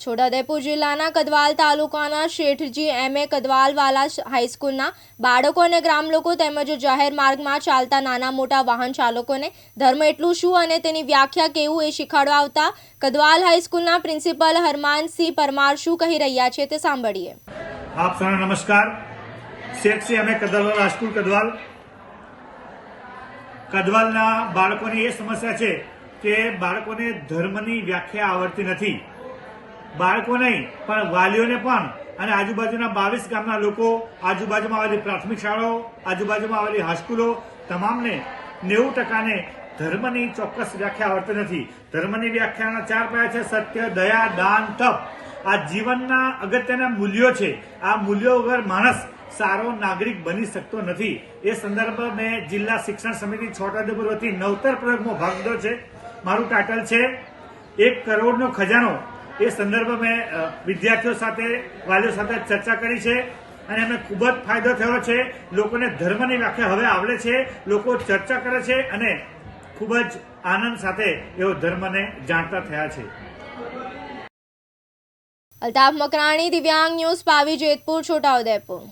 છોટાઉદેપુર જિલ્લાના કદવાલ તાલુકાના શેઠજી એમ. એ. કદવાલવાલા હાઈસ્કૂલના બાળકો અને ગ્રામલોકો તેમજ જાહેર માર્ગમાં ચાલતા નાના મોટા વાહન ચાલકોને ધર્મ એટલું શું અને તેની વ્યાખ્યા કેવું એ શીખવાડવા આવતા કદવાલ હાઈસ્કૂલના પ્રિન્સિપલ હરમાનસિંહ પરમાર શું કહી રહ્યા છે તે સાંભળીએ. આપ સૌને નમસ્કાર. શેઠજી એમ. એ. કદવાલ હાઈસ્કૂલ કદવાલ. કદવાલના બાળકોની એ સમસ્યા છે કે બાળકોને ધર્મની વ્યાખ્યા આવડતી નથી. બાળકો નહીં, પણ વાલીઓને પણ. અને આજુબાજુના બાવીસ ગામના લોકો, આજુબાજુમાં આવેલી પ્રાથમિક શાળાઓ, આજુબાજુમાં આવેલી હાઈસ્કૂલો તમામને નેવું ટકાને ધર્મની ચોક્કસ વ્યાખ્યા આવડતી નથી. ધર્મની વ્યાખ્યાના ચાર પાયા છે સત્ય, દયા, દાન, તપ. આ જીવનના અગત્યના મૂલ્યો છે. આ મૂલ્યો વગર માણસ સારો નાગરિક બની શકતો નથી. એ સંદર્ભમાં મેં જિલ્લા શિક્ષણ સમિતિ છોટાઉદેપુર વતી નવતર પ્રયોગમાં ભાગ લીધો છે. મારું ટાઇટલ છે, એક કરોડનો ખજાનો. એ સંદર્ભે મેં વિદ્યાર્થીઓ સાથે, વાલીઓ સાથે ચર્ચા કરી છે અને એમને ખૂબ જ ફાયદો થયો છે. લોકોને ધર્મની વ્યાખ્યા હવે આવડે છે, લોકો ચર્ચા કરે છે અને ખૂબ જ આનંદ સાથે એઓ ધર્મને જાણતા થયા છે. અલ્તાફ મકરાણી, દિવ્યાંગ ન્યૂઝ, પાવી, જેતપુર, છોટાઉદેપુર.